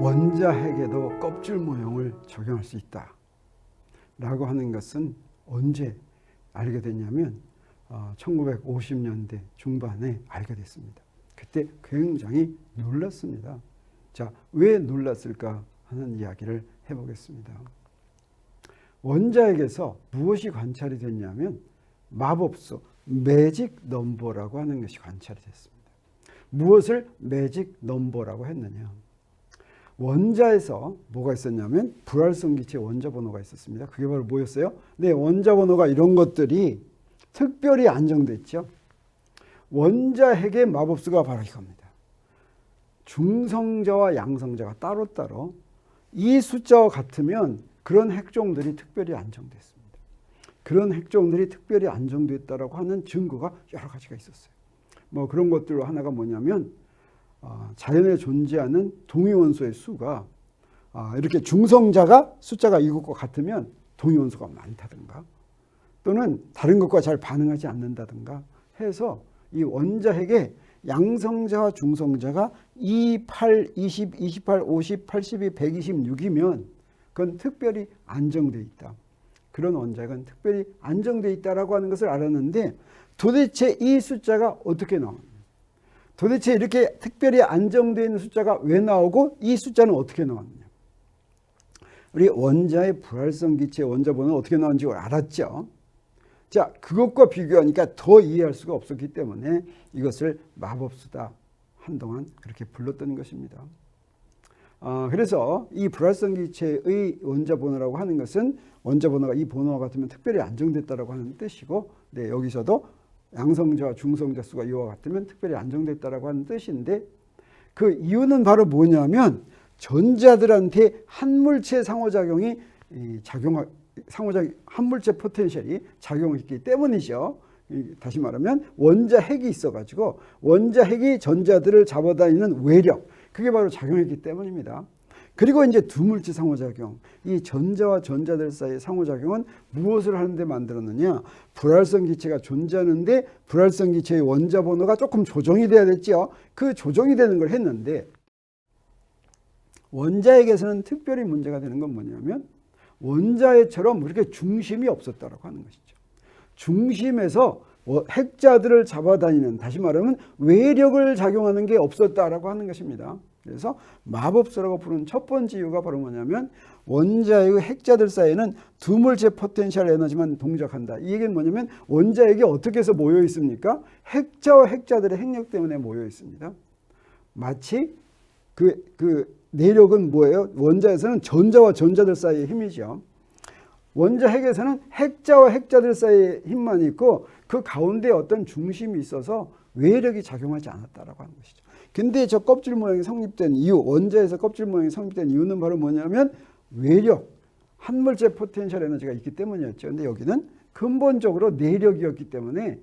원자핵에도 껍질 모형을 적용할 수 있다. 라고 하는 것은 언제 알게 됐냐면 어, 1950년대 중반에 알게 됐습니다. 그때 굉장히 놀랐습니다. 자, 왜 놀랐을까 하는 이야기를 해보겠습니다. 원자핵에서 무엇이 관찰이 됐냐면 마법수 매직 넘버라고 하는 것이 관찰이 됐습니다. 무엇을 매직 넘버라고 했느냐? 원자에서 뭐가 있었냐면 불활성 기체 원자 번호가 있었습니다. 그게 바로 뭐였어요? 네, 원자 번호가 이런 것들이 특별히 안정됐죠. 원자 핵의 마법수가 바로 이겁니다. 중성자와 양성자가 따로따로 이 숫자와 같으면 그런 핵종들이 특별히 안정됐습니다. 그런 핵종들이 특별히 안정됐다라고 하는 증거가 여러 가지가 있었어요. 뭐 그런 것들 하나가 뭐냐면 어, 자연에 존재하는 동위원소의 수가 아, 이렇게 중성자가 숫자가 이것과 같으면 동위원소가 많다든가 또는 다른 것과 잘 반응하지 않는다든가 해서 이 원자핵에 양성자와 중성자가 2, 8, 20, 28, 50, 82, 126이면 그건 특별히 안정돼 있다. 그런 원자핵은 특별히 안정돼 있다라고 하는 것을 알았는데 도대체 이 숫자가 어떻게 나오냐? 도대체 이렇게 특별히 안정되어 있는 숫자가 왜 나오고 이 숫자는 어떻게 나왔느냐? 우리 원자의 불활성 기체 원자 번호는 어떻게 나오는지 알았죠? 자, 그것과 비교하니까 더 이해할 수가 없었기 때문에 이것을 마법수다 한동안 그렇게 불렀던 것입니다. 어, 그래서 이 불활성 기체의 원자 번호라고 하는 것은 원자 번호가 이 번호와 같으면 특별히 안정됐다라고 하는 뜻이고, 네, 여기서도 양성자와 중성자 수가 이와 같으면 특별히 안정됐다라고 하는 뜻인데 그 이유는 바로 뭐냐면 전자들한테 한 물체 상호작용이 작용 상호작 한 물체 포텐셜이 작용했기 때문이죠. 다시 말하면 원자 핵이 있어가지고 원자 핵이 전자들을 잡아다니는 외력 그게 바로 작용했기 때문입니다. 그리고 이제 두 물질 상호작용. 이 전자와 전자들 사이의 상호작용은 무엇을 하는데 만들었느냐? 불활성 기체가 존재하는데 불활성 기체의 원자 번호가 조금 조정이 돼야 됐죠. 그 조정이 되는 걸 했는데 원자에게서는 특별히 문제가 되는 건 뭐냐면 원자에처럼 이렇게 중심이 없었다라고 하는 것이죠. 중심에서 핵자들을 잡아다니는 다시 말하면 외력을 작용하는 게 없었다라고 하는 것입니다. 그래서 마법수라고 부르는 첫 번째 이유가 바로 뭐냐면 원자의 핵자들 사이에는 두물체 포텐셜 에너지만 동작한다. 이 얘기는 뭐냐면 원자핵이 어떻게 해서 모여 있습니까? 핵자와 핵자들의 핵력 때문에 모여 있습니다. 마치 그, 그 내력은 뭐예요? 원자에서는 전자와 전자들 사이의 힘이죠. 원자 핵에서는 핵자와 핵자들 사이의 힘만 있고 그 가운데 어떤 중심이 있어서 외력이 작용하지 않았다라고 하는 것이죠. 근데 저 껍질 모양이 성립된 이유, 원자에서 껍질 모양이 성립된 이유는 바로 뭐냐면 외력, 한물질 포텐셜 에너지가 있기 때문이었죠. 근데 여기는 근본적으로 내력이었기 때문에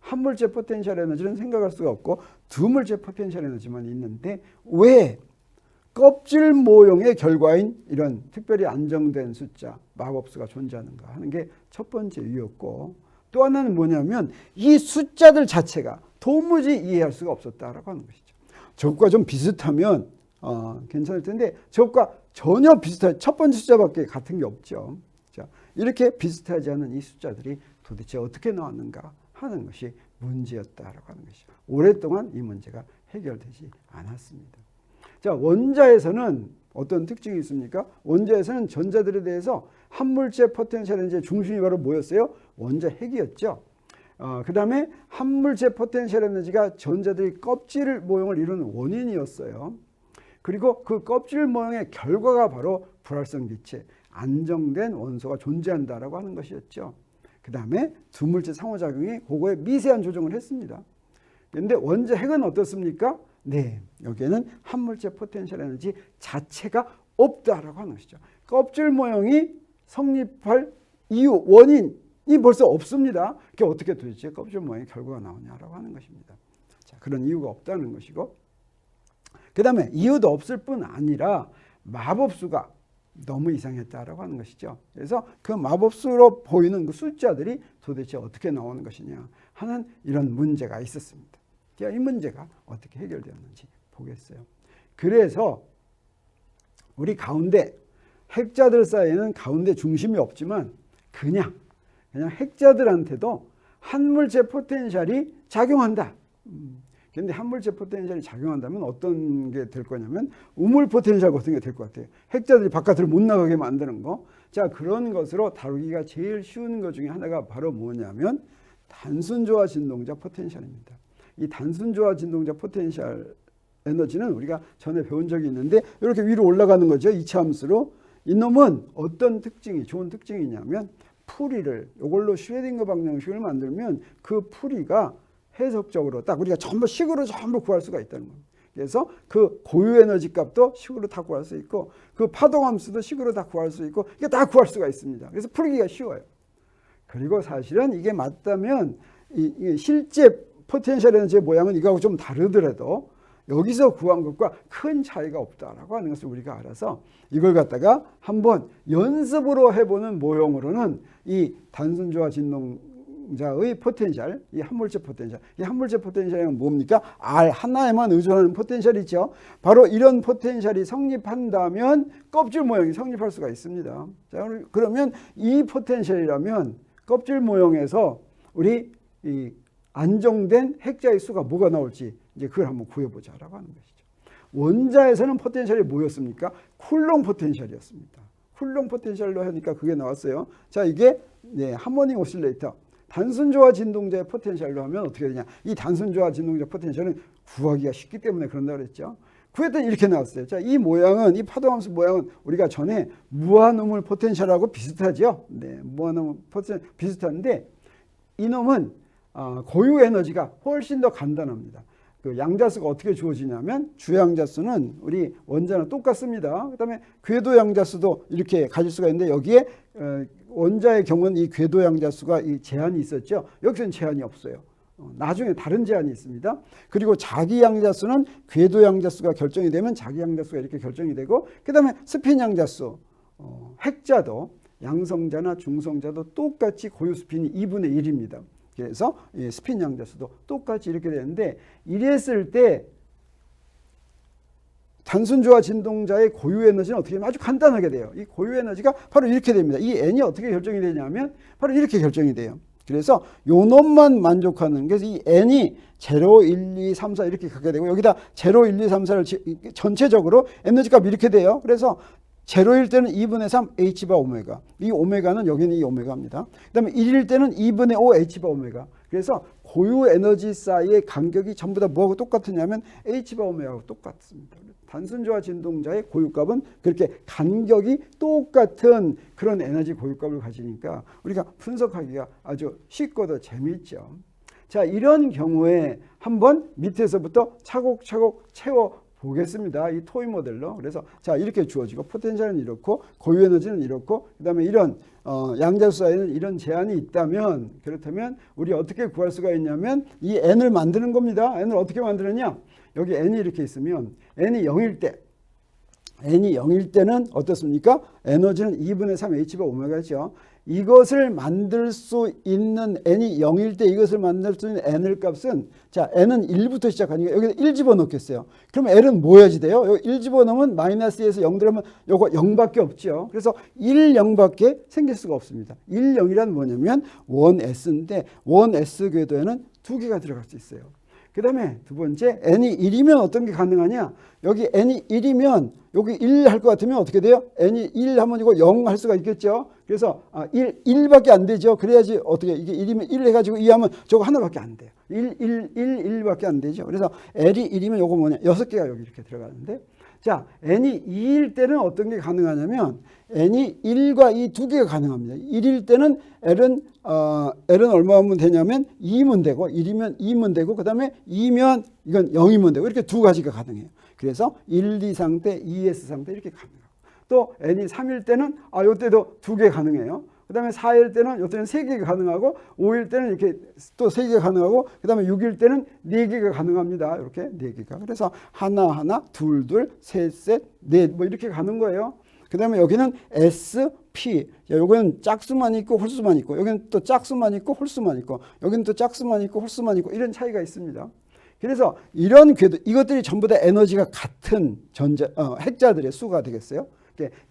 한물질 포텐셜 에너지는 생각할 수가 없고 두물질 포텐셜 에너지만 있는데 왜 껍질 모형의 결과인 이런 특별히 안정된 숫자 마법수가 존재하는가 하는 게 첫 번째 이유였고 또 하나는 뭐냐면 이 숫자들 자체가 도무지 이해할 수가 없었다라고 하는 것이죠. 저것과 좀 비슷하면 어, 괜찮을 텐데 저것과 전혀 비슷한 첫 번째 숫자밖에 같은 게 없죠. 자, 이렇게 비슷하지 않은 이 숫자들이 도대체 어떻게 나왔는가 하는 것이 문제였다라고 하는 것이죠. 오랫동안 이 문제가 해결되지 않았습니다. 자, 원자에서는 어떤 특징이 있습니까? 원자에서는 전자들에 대해서 한 물체 포텐셜 에너지의 중심이 바로 뭐였어요? 원자 핵이었죠. 어, 그 다음에 한물체 포텐셜 에너지가 전자들이 껍질 모형을 이루는 원인이었어요. 그리고 그 껍질 모형의 결과가 바로 불활성 기체, 안정된 원소가 존재한다라고 하는 것이었죠. 그 다음에 두물체 상호작용이 그거에 미세한 조정을 했습니다. 그런데 원자 핵은 어떻습니까? 네, 여기에는 한물체 포텐셜 에너지 자체가 없다라고 하는 것이죠. 껍질 모형이 성립할 이유, 원인, 이 벌써 없습니다. 그게 어떻게 도대체 껍질 모양의 결과가 나오냐라고 하는 것입니다. 자, 그런 이유가 없다는 것이고, 그 다음에 이유도 없을 뿐 아니라 마법수가 너무 이상했다라고 하는 것이죠. 그래서 그 마법수로 보이는 그 숫자들이 도대체 어떻게 나오는 것이냐 하는 이런 문제가 있었습니다. 이 문제가 어떻게 해결되었는지 보겠어요. 그래서 우리 가운데 핵자들 사이에는 가운데 중심이 없지만 그냥 그냥 핵자들한테도 한물체 포텐셜이 작용한다. 음, 근데 한물체 포텐셜이 작용한다면 어떤 게 될 거냐면 우물 포텐셜 같은 게 될 것 같아요. 핵자들이 바깥으로 못 나가게 만드는 거. 자 그런 것으로 다루기가 제일 쉬운 것 중에 하나가 바로 뭐냐면 단순 조화 진동자 포텐셜입니다. 이 단순 조화 진동자 포텐셜 에너지는 우리가 전에 배운 적이 있는데 이렇게 위로 올라가는 거죠. 이차 함수로. 이놈은 어떤 특징이 좋은 특징이냐면 풀이를 이걸로 슈레딩거 방정식을 만들면 그 풀이가 해석적으로 딱 우리가 전부 식으로 전부 구할 수가 있다는 겁니다. 그래서 그 고유 에너지 값도 식으로 다 구할 수 있고 그 파동 함수도 식으로 다 구할 수 있고 이게 다 구할 수가 있습니다. 그래서 풀기가 쉬워요. 그리고 사실은 이게 맞다면 이, 이 실제 포텐셜 에너지의 모양은 이거하고 좀 다르더라도 여기서 구한 것과 큰 차이가 없다라고 하는 것을 우리가 알아서 이걸 갖다가 한번 연습으로 해보는 모형으로는 이 단순조화 진동자의 포텐셜, 이 한물체 포텐셜, 이 한물체 포텐셜은 뭡니까? R 하나에만 의존하는 포텐셜이죠. 바로 이런 포텐셜이 성립한다면 껍질 모형이 성립할 수가 있습니다. 자, 그러면 이 포텐셜이라면 껍질 모형에서 우리 이 안정된 핵자의 수가 뭐가 나올지 이제 그걸 한번 구해보자라고 하는 것이죠. 원자에서는 포텐셜이 뭐였습니까? 쿨롱 포텐셜이었습니다. 쿨롱 포텐셜로 하니까 그게 나왔어요. 자, 이게 네, 하모닉 오실레이터. 단순 조화 진동자의 포텐셜로 하면 어떻게 되냐? 이 단순 조화 진동자 포텐셜은 구하기가 쉽기 때문에 그런다 그랬죠. 구했더니 이렇게 나왔어요. 자, 이 모양은 이 파동함수 모양은 우리가 전에 무한우물 포텐셜하고 비슷하죠. 네, 무한우물 포텐셜 비슷한데 이놈은 어, 고유 에너지가 훨씬 더 간단합니다. 그 양자수가 어떻게 주어지냐면 주양자수는 우리 원자는 똑같습니다. 그다음에 궤도 양자수도 이렇게 가질 수가 있는데 여기에 어, 원자의 경우는 이 궤도 양자수가 이 제한이 있었죠. 여기서는 제한이 없어요. 어, 나중에 다른 제한이 있습니다. 그리고 자기 양자수는 궤도 양자수가 결정이 되면 자기 양자수가 이렇게 결정이 되고 그다음에 스핀 양자수 어, 핵자도 양성자나 중성자도 똑같이 고유 스핀이 2분의 1입니다. 그래서 이 스핀 양자수도 똑같이 이렇게 되는데 이랬을 때 단순조화 진동자의 고유 에너지는 어떻게 되면 아주 간단하게 돼요. 이 고유 에너지가 바로 이렇게 됩니다. 이 n이 어떻게 결정이 되냐면 바로 이렇게 결정이 돼요. 그래서 요 놈만 만족하는 그래서 이 n이 0, 1, 2, 3, 4 이렇게 가게 되고 여기다 0, 1, 2, 3, 4를 전체적으로 에너지 값이 이렇게 돼요. 그래서 제로일 때는 2분의 3 h바 오메가. 이 오메가는 여기는 이 오메가입니다. 그다음에 1일 때는 2분의 5 h바 오메가. 그래서 고유 에너지 사이의 간격이 전부 다 뭐하고 똑같으냐면 h바 오메가하고 똑같습니다. 단순조화 진동자의 고유값은 그렇게 간격이 똑같은 그런 에너지 고유값을 가지니까 우리가 분석하기가 아주 쉽고도 재미있죠. 자, 이런 경우에 한번 밑에서부터 차곡차곡 채워 보겠습니다. 이 토이 모델로. 그래서 자 이렇게 주어지고 포텐셜은 이렇고 고유 에너지는 이렇고 그다음에 이런 어, 양자수 사이에는 이런 제한이 있다면 그렇다면 우리 어떻게 구할 수가 있냐면 이 n을 만드는 겁니다. n을 어떻게 만드느냐? 여기 n이 이렇게 있으면 n이 0일 때 n이 0일 때는 어떻습니까? 에너지는 2분의 3 h바 오메가죠. 이것을 만들 수 있는 n이 0일 때 이것을 만들 수 있는 n을 값은 자 n은 1부터 시작하니까 여기다 1 집어넣겠어요. 그럼 l은 뭐야지 돼요? 여기 1 집어넣으면 마이너스 2에서 0 들어가면 요거 0밖에 없죠. 그래서 1, 0밖에 생길 수가 없습니다. 1, 0이란 뭐냐면 1s인데 1s 궤도에는 두 개가 들어갈 수 있어요. 그 다음에 두 번째 n이 1이면 어떤 게 가능하냐? 여기 n이 1이면 여기 1 할 것 같으면 어떻게 돼요? n이 1 하면 이거 0 할 수가 있겠죠? 그래서 아, 1, 1밖에 안 되죠? 그래야지 어떻게 이게 1이면 1 해가지고 2 하면 저거 하나밖에 안 돼요. 1, 1, 1, 1밖에 안 되죠? 그래서 L이 1이면 요거 뭐냐? 6개가 여기 이렇게 들어가는데 자 n이 2일 때는 어떤 게 가능하냐면 n이 1과 2 두 개가 가능합니다 1일 때는 L은 어, L은 얼마면 되냐면 2면 되고 1이면 2면 되고 그 다음에 2면 이건 0이면 되고 이렇게 두 가지가 가능해요. 그래서 1, 2 상태, 2S 상태 이렇게 가능하고 또 n이 3일 때는 아 요때도 두 개 가능해요. 그 다음에 4일 때는 요때는 세 개가 가능하고 5일 때는 이렇게 또 세 개가 가능하고 그 다음에 6일 때는 네 개가 가능합니다. 이렇게 네 개가. 그래서 하나 하나 둘 둘 셋 셋 넷 뭐 이렇게 가는 거예요. 그 다음에 여기는 S, P. 자, 요거는 짝수만 있고 홀수만 있고, 여기는 또 짝수만 있고 홀수만 있고, 여기는 또 짝수만 있고 홀수만 있고, 이런 차이가 있습니다. 그래서 이런 궤도 이것들이 전부 다 에너지가 같은 전자 어, 핵자들의 수가 되겠어요.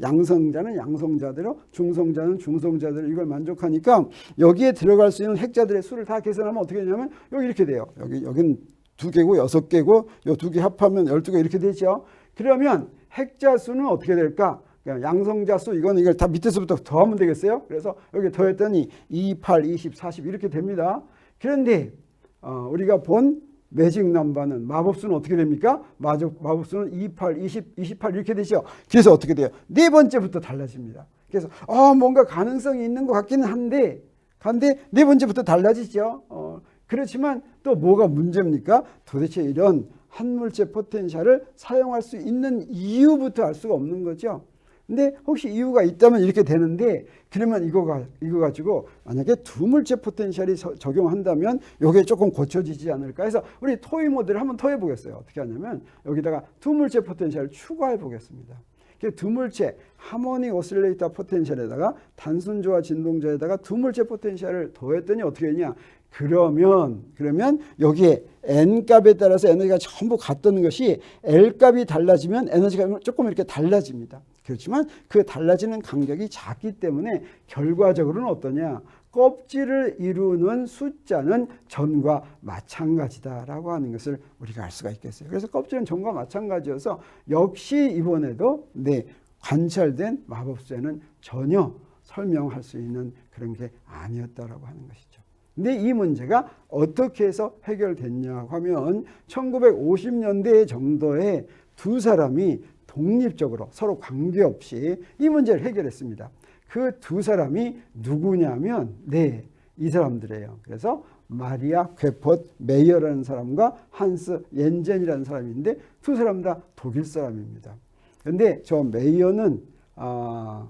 양성자는 양성자대로 중성자는 중성자대로 이걸 만족하니까 여기에 들어갈 수 있는 핵자들의 수를 다 계산하면 어떻게 되냐면 여기 이렇게 돼요. 여기 여긴 두 개고 여섯 개고 요 두 개 합하면 열두 개 이렇게 되죠. 그러면 핵자 수는 어떻게 될까? 양성자 수 이거는 이걸 다 밑에서부터 더하면 되겠어요. 그래서 여기 더했더니 2, 8, 20, 40 이렇게 됩니다. 그런데 어, 우리가 본 매직 넘버는 마법수는 어떻게 됩니까? 마저- 마법수는 28, 20, 28 이렇게 되죠. 그래서 어떻게 돼요? 네 번째부터 달라집니다. 그래서 어, 뭔가 가능성이 있는 것 같기는 한데 한데 네 번째부터 달라지죠. 어, 그렇지만 또 뭐가 문제입니까? 도대체 이런 한 물체 포텐셜을 사용할 수 있는 이유부터 알 수가 없는 거죠. 근데 혹시 이유가 있다면 이렇게 되는데 그러면 이거가 이거 가지고 만약에 두물체 포텐셜이 서- 적용한다면 이게 조금 고쳐지지 않을까 해서 우리 토이 모델을 한번 토해 보겠어요. 어떻게 하냐면 여기다가 두물체 포텐셜을 추가해 보겠습니다. 그 두물체 하모니 오실레이터 포텐셜에다가 단순조와 진동자에다가 두 물체 포텐셜을 더했더니 어떻게 되냐? 그러면 그러면 여기에 n 값에 따라서 에너지가 전부 같다는 것이 l 값이 달라지면 에너지가 조금 이렇게 달라집니다. 그렇지만 그 달라지는 간격이 작기 때문에 결과적으로는 어떠냐? 껍질을 이루는 숫자는 전과 마찬가지다라고 하는 것을 우리가 알 수가 있겠어요. 그래서 껍질은 전과 마찬가지여서 역시 이번에도 네 관찰된 마법수에는 전혀 설명할 수 있는 그런 게 아니었다라고 하는 것이죠. 근데 이 문제가 어떻게 해서 해결됐냐 하면 1950년대 정도에 두 사람이 독립적으로 서로 관계없이 이 문제를 해결했습니다. 그 두 사람이 누구냐면 네, 이 사람들이에요. 그래서 마리아 괴폿 메이어라는 사람과 한스 옌젠이라는 사람인데 두 사람 다 독일 사람입니다. 근데 저 메이어는 아,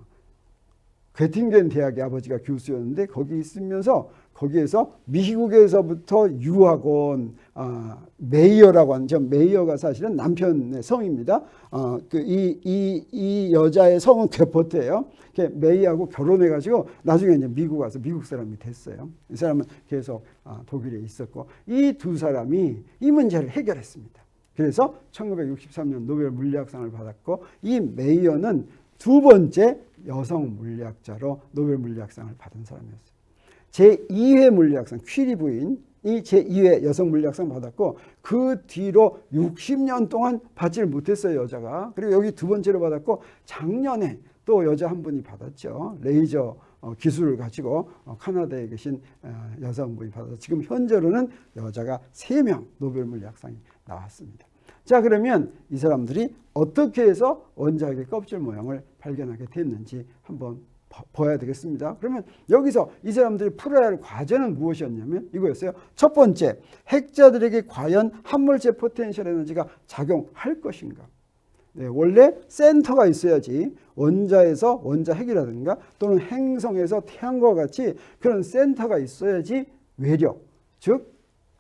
괴팅겐 대학의 아버지가 교수였는데 거기 있으면서 거기에서 미국에서부터 유학원 아, 메이어라고 하는 저 메이어가 사실은 남편의 성입니다. 어, 그이 이 이 여자의 성은 괴포트예요. 메이하고 결혼해가지고 나중에 이제 미국 와서 미국 사람이 됐어요. 이 사람은 계속 아, 독일에 있었고 이 두 사람이 이 문제를 해결했습니다. 그래서 1963년 노벨 물리학상을 받았고 이 메이어는 두 번째 여성 물리학자로 노벨 물리학상을 받은 사람이었어요. 제2회 물리학상 퀴리 부인이 제2회 여성 물리학상 받았고 그 뒤로 60년 동안 받지를 못했어요 여자가 그리고 여기 두 번째로 받았고 작년에 또 여자 한 분이 받았죠 레이저 어, 기술을 가지고 어, 카나다에 계신 어, 여성분이 받아서 지금 현재로는 여자가 3명 노벨 물리학상이 나왔습니다. 자 그러면 이 사람들이 어떻게 해서 원자핵의 껍질 모양을 발견하게 됐는지 한번 봐- 봐야 되겠습니다. 그러면 여기서 이 사람들이 풀어야 할 과제는 무엇이었냐면 이거였어요. 첫 번째, 핵자들에게 과연 한물체 포텐셜 에너지가 작용할 것인가? 네, 원래 센터가 있어야지 원자에서 원자 핵이라든가 또는 행성에서 태양과 같이 그런 센터가 있어야지 외력, 즉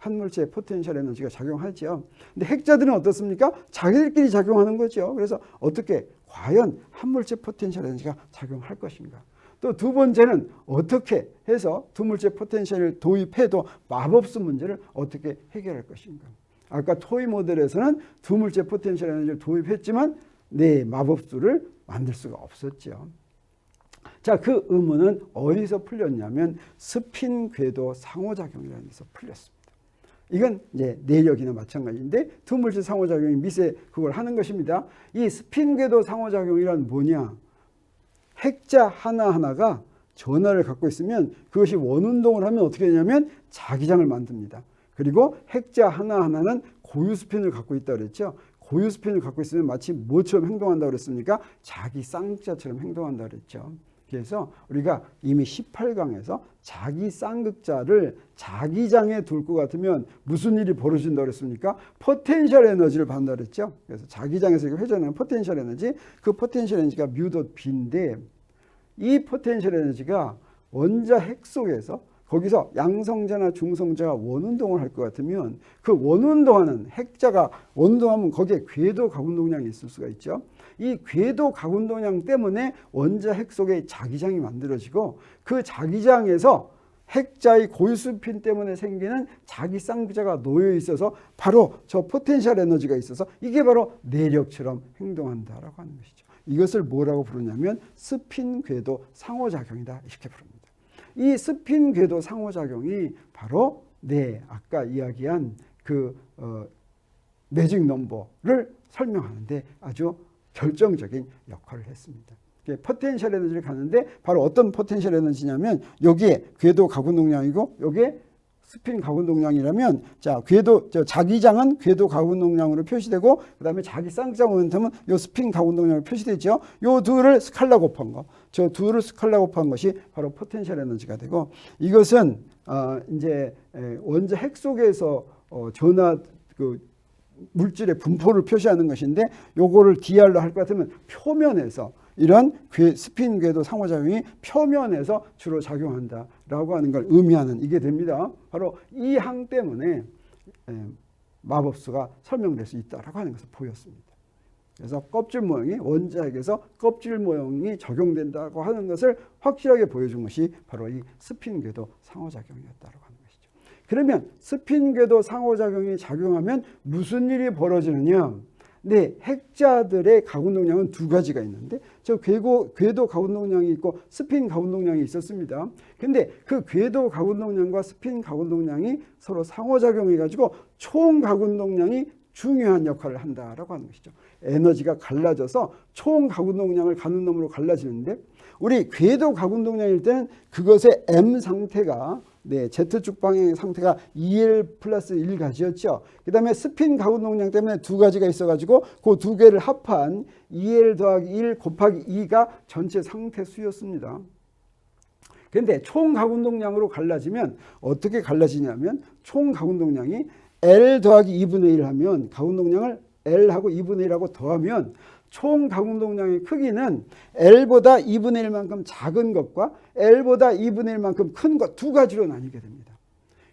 한 물체 포텐셜 에너지가 작용하죠. 근데 핵자들은 어떻습니까? 자기들끼리 작용하는 거죠. 그래서 어떻게 과연 한 물체 포텐셜 에너지가 작용할 것인가? 또 두 번째는 어떻게 해서 두 물체 포텐셜을 도입해도 마법수 문제를 어떻게 해결할 것인가? 아까 토이 모델에서는 두 물체 포텐셜 에너지를 도입했지만 네 마법수를 만들 수가 없었죠. 자, 그 의문은 어디서 풀렸냐면 스핀 궤도 상호작용이라는 데서 풀렸습니다. 이건 이제 내력이나 마찬가지인데 두 물질 상호작용이 미세 그걸 하는 것입니다. 이 스핀 궤도 상호작용이란 뭐냐? 핵자 하나하나가 전하를 갖고 있으면 그것이 원운동을 하면 어떻게 되냐면 자기장을 만듭니다. 그리고 핵자 하나하나는 고유 스핀을 갖고 있다 그랬죠. 고유 스핀을 갖고 있으면 마치 뭐처럼 행동한다 그랬습니까? 자기 쌍극자처럼 행동한다 그랬죠. 그래서 우리가 이미 18강에서 자기 쌍극자를 자기장에 둘 것 같으면 무슨 일이 벌어진다 그랬습니까? 포텐셜 에너지를 받는다 그랬죠. 그래서 자기장에서 회전하는 포텐셜 에너지, 그 포텐셜 에너지가 뮤덧 B인데 이 포텐셜 에너지가 원자 핵 속에서 거기서 양성자나 중성자가 원운동을 할 것 같으면 그 원운동하는 핵자가 원운동하면 거기에 궤도 가운동량이 있을 수가 있죠. 이 궤도 가운동량 때문에 원자 핵 속에 자기장이 만들어지고 그 자기장에서 핵자의 고유스핀 때문에 생기는 자기 쌍비자가 놓여 있어서 바로 저 포텐셜 에너지가 있어서 이게 바로 내력처럼 행동한다라고 하는 것이죠. 이것을 뭐라고 부르냐면 스핀 궤도 상호작용이다 이렇게 부릅니다. 이 스핀 궤도 상호작용이 바로 네 아까 이야기한 그 어, 매직 넘버를 설명하는데 아주 결정적인 역할을 했습니다. 포텐셜 에너지를 가는데 바로 어떤 포텐셜 에너지냐면 여기에 궤도 가군 동량이고 여기에 스핀 가군 동량이라면 자 궤도 저 자기장은 궤도 가군 동량으로 표시되고 그다음에 자기 쌍장 모멘텀은 요 스핀 가군 동량으로 표시되죠. 요 둘을 스칼라 곱한 거. 저 둘을 스칼라 곱한 것이 바로 포텐셜 에너지가 되고 이것은 어 이제 에, 원자 핵 속에서 어 전하 그 물질의 분포를 표시하는 것인데 요거를 DR로 할 것 같으면 표면에서 이런 궤, 스핀 궤도 상호작용이 표면에서 주로 작용한다라고 하는 걸 의미하는 이게 됩니다. 바로 이 항 때문에 에, 마법수가 설명될 수 있다라고 하는 것을 보였습니다. 그래서 껍질 모형이 원자핵에서 껍질 모형이 적용된다고 하는 것을 확실하게 보여준 것이 바로 이 스핀 궤도 상호작용이었다고 하는 것이죠. 그러면 스핀 궤도 상호작용이 작용하면 무슨 일이 벌어지느냐? 네, 핵자들의 가군 동량은 두 가지가 있는데 저 궤도, 궤도 가군 동량이 있고 스핀 가군 동량이 있었습니다. 근데 그 궤도 가군 동량과 스핀 가군 동량이 서로 상호작용해 가지고 총 가군 동량이 중요한 역할을 한다라고 하는 것이죠. 에너지가 갈라져서 총 가군 동량을 가는 놈으로 갈라지는데 우리 궤도 가군 동량일 때는 그것의 M 상태가 네, Z축 방향의 상태가 2L 플러스 1 가지였죠. 그 다음에 스핀 가군 동량 때문에 두 가지가 있어가지고 그 두 개를 합한 2L 더하기 1 곱하기 2가 전체 상태 수였습니다. 근데 총 가군 동량으로 갈라지면 어떻게 갈라지냐면 총 가군 동량이 L 더하기 2분의 1 하면 가군 동량을 L하고 2분의 1하고 더하면 총 가공 동량의 크기는 L보다 2분의 1만큼 작은 것과 L보다 2분의 1만큼 큰 것 두 가지로 나뉘게 됩니다.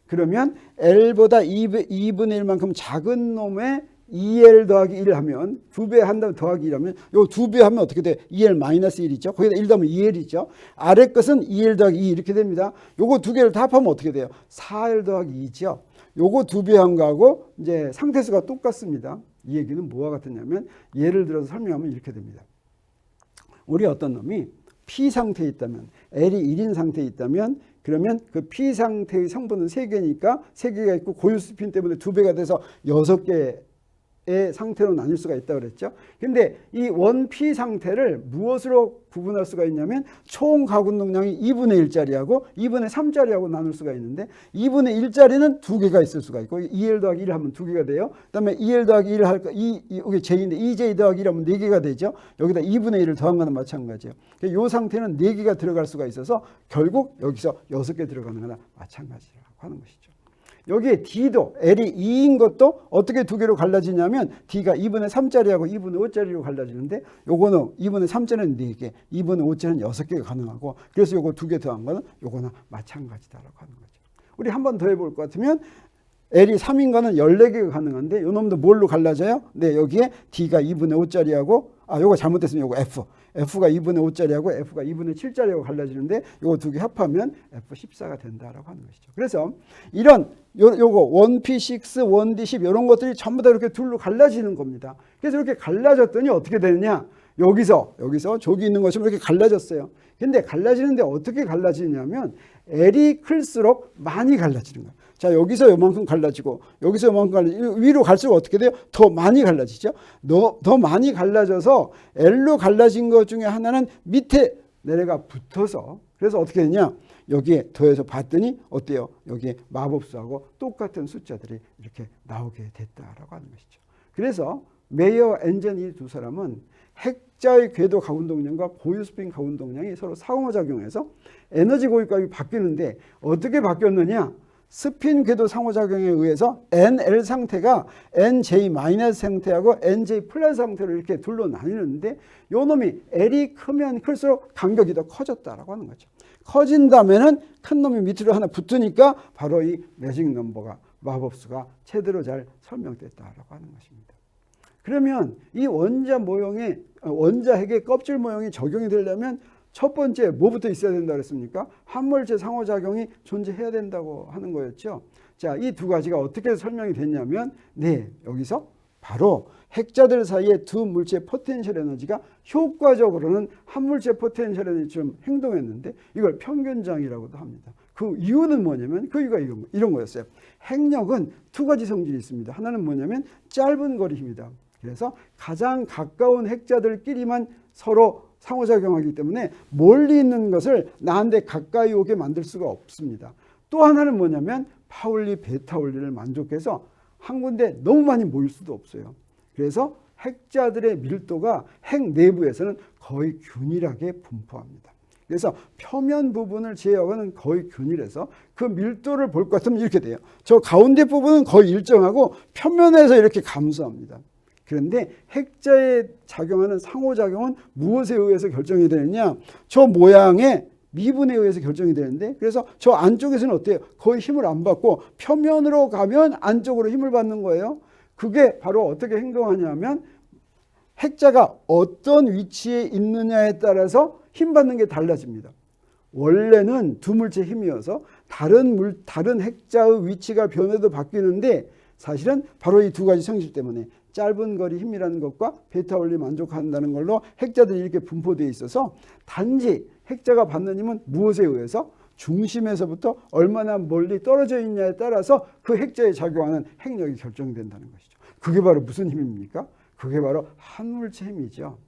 그러면 L보다 2분의 1만큼 작은 놈의 2L 더하기 1 하면 두배 한다면 더하기 1 하면 요두배 하면 어떻게 돼? 2L 마이너스 1이죠. 거기다 1 더하면 2L이죠. 아래 것은 2L 더하기 2 이렇게 됩니다. 요거 두 개를 다 합하면 어떻게 돼요? 4L 더하기 2죠. 요거 두 배 한 거하고 이제 상태수가 똑같습니다. 이 얘기는 뭐와 같으냐면 예를 들어서 설명하면 이렇게 됩니다. 우리 어떤 놈이 P 상태에 있다면 L이 1인 상태에 있다면 그러면 그 P 상태의 성분은 3개니까 3개가 있고 고유 스핀 때문에 2배가 돼서 6개 의 상태로 나눌 수가 있다 그랬죠. 근데 이 원피 상태를 무엇으로 구분할 수가 있냐면 총 가군 동량이 2분의 1짜리하고 2분의 3짜리하고 나눌 수가 있는데 2분의 1짜리는 두 개가 있을 수가 있고 2L 더하기 1 하면 두 개가 돼요. 그다음에 2L 더하기 1 할까 이 여기 J인데 2J 더하기 1 하면 네 개가 되죠. 여기다 2분의 1을 더한 거나 마찬가지예요. 이 상태는 네 개가 들어갈 수가 있어서 결국 여기서 여섯 개 들어가는 거나 마찬가지라고 하는 것이죠. 여기에 D도 L이 2인 것도 어떻게 두 개로 갈라지냐면 D가 2분의 3짜리하고 2분의 5짜리로 갈라지는데 요거는 2분의 3짜리는 4개, 2분의 5짜리는 6개가 가능하고 그래서 요거 두 개 더한 거는 요거는 마찬가지다라고 하는 거죠. 우리 한 번 더 해볼 것 같으면 L이 3인 거는 14개가 가능한데 요 놈도 뭘로 갈라져요? 네, 여기에 D가 2분의 5짜리하고 아, 요거 잘못됐으면 요거 F. F가 2분의 5짜리하고 F가 2분의 7짜리하고 갈라지는데 요거 두 개 합하면 F14가 된다라고 하는 것이죠. 그래서 이런 요, 요거 1P6, 1D10 이런 것들이 전부 다 이렇게 둘로 갈라지는 겁니다. 그래서 이렇게 갈라졌더니 어떻게 되느냐? 여기서 여기서 저기 있는 것처럼 이렇게 갈라졌어요. 근데 갈라지는데 어떻게 갈라지냐면 L이 클수록 많이 갈라지는 거예요. 자 여기서 요만큼 갈라지고 여기서 요만큼 갈라지고 위로 갈수록 어떻게 돼요? 더 많이 갈라지죠. 더, 더 많이 갈라져서 L로 갈라진 것 중에 하나는 밑에 내려가 붙어서 그래서 어떻게 되냐? 여기에 더해서 봤더니 어때요? 여기에 마법수하고 똑같은 숫자들이 이렇게 나오게 됐다라고 하는 것이죠. 그래서 메이어 앤전 이두 사람은 핵자의 궤도 가운동량과 고유스핀 가운동량이 서로 상호작용해서 에너지 고유값이 바뀌는데 어떻게 바뀌었느냐? 스핀 궤도 상호작용에 의해서 NL 상태가 NJ 마이너스 상태하고 NJ 플러스 상태로 이렇게 둘로 나뉘는데 요 놈이 L이 크면 클수록 간격이 더 커졌다라고 하는 거죠. 커진다면은 큰 놈이 밑으로 하나 붙으니까 바로 이 매직 넘버가 마법수가 제대로 잘 설명됐다라고 하는 것입니다. 그러면 이 원자 모형의 원자 핵의 껍질 모형이 적용이 되려면 첫 번째 뭐부터 있어야 된다 그랬습니까? 한물체 상호작용이 존재해야 된다고 하는 거였죠. 자, 이 두 가지가 어떻게 설명이 됐냐면 네, 여기서 바로 핵자들 사이의 두 물체의 포텐셜 에너지가 효과적으로는 한 물체 포텐셜 에너지처럼 행동했는데 이걸 평균장이라고도 합니다. 그 이유는 뭐냐면 그 이유가 이런, 이런 거였어요. 핵력은 두 가지 성질이 있습니다. 하나는 뭐냐면 짧은 거리 힘이다. 그래서 가장 가까운 핵자들끼리만 서로 상호작용하기 때문에 멀리 있는 것을 나한테 가까이 오게 만들 수가 없습니다. 또 하나는 뭐냐면 파울리 베타 원리를 만족해서 한 군데 너무 많이 모일 수도 없어요. 그래서 핵자들의 밀도가 핵 내부에서는 거의 균일하게 분포합니다. 그래서 표면 부분을 제외하고는 거의 균일해서 그 밀도를 볼 것 같으면 이렇게 돼요. 저 가운데 부분은 거의 일정하고 표면에서 이렇게 감소합니다. 그런데 핵자에 작용하는 상호작용은 무엇에 의해서 결정이 되느냐? 저 모양의 미분에 의해서 결정이 되는데 그래서 저 안쪽에서는 어때요? 거의 힘을 안 받고 표면으로 가면 안쪽으로 힘을 받는 거예요. 그게 바로 어떻게 행동하냐면 핵자가 어떤 위치에 있느냐에 따라서 힘 받는 게 달라집니다. 원래는 두 물체 힘이어서 다른 물 다른 핵자의 위치가 변해도 바뀌는데 사실은 바로 이 두 가지 성질 때문에 짧은 거리 힘이라는 것과 베타 원리 만족한다는 걸로 핵자들이 이렇게 분포되어 있어서 단지 핵자가 받는 힘은 무엇에 의해서 중심에서부터 얼마나 멀리 떨어져 있냐에 따라서 그 핵자에 작용하는 핵력이 결정된다는 것이죠. 그게 바로 무슨 힘입니까? 그게 바로 한물체 힘이죠.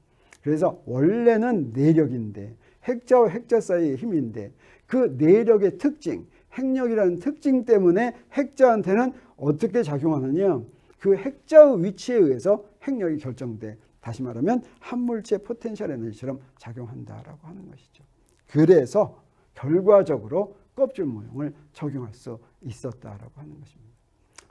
그래서 원래는 내력인데 핵자와 핵자 사이의 힘인데 그 내력의 특징, 핵력이라는 특징 때문에 핵자한테는 어떻게 작용하느냐? 그 핵자의 위치에 의해서 핵력이 결정돼. 다시 말하면 한물체 포텐셜 에너지처럼 작용한다라고 하는 것이죠. 그래서 결과적으로 껍질 모형을 적용할 수 있었다라고 하는 것입니다.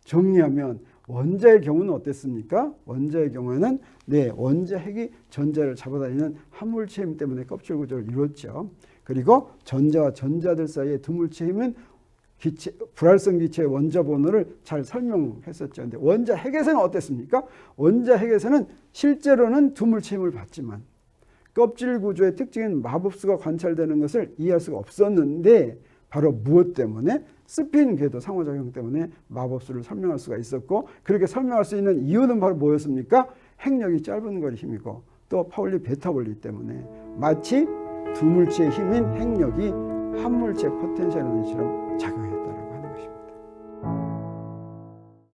정리하면 원자의 경우는 어땠습니까? 원자의 경우에는 네 원자 핵이 전자를 잡아다니는 한물체 힘 때문에 껍질 구조를 이뤘죠. 그리고 전자와 전자들 사이의 두물체 힘은 기체, 불활성 기체의 원자 번호를 잘 설명했었죠. 근데 원자 핵에서는 어땠습니까? 원자 핵에서는 실제로는 두물체 힘을 받지만 껍질 구조의 특징인 마법수가 관찰되는 것을 이해할 수가 없었는데 바로 무엇 때문에 스핀 궤도 상호작용 때문에 마법수를 설명할 수가 있었고 그렇게 설명할 수 있는 이유는 바로 뭐였습니까? 핵력이 짧은 거리 힘이고 또 파울리 베타 원리 때문에 마치 두 물체의 힘인 핵력이 한 물체 포텐셜 에너지처럼 작용해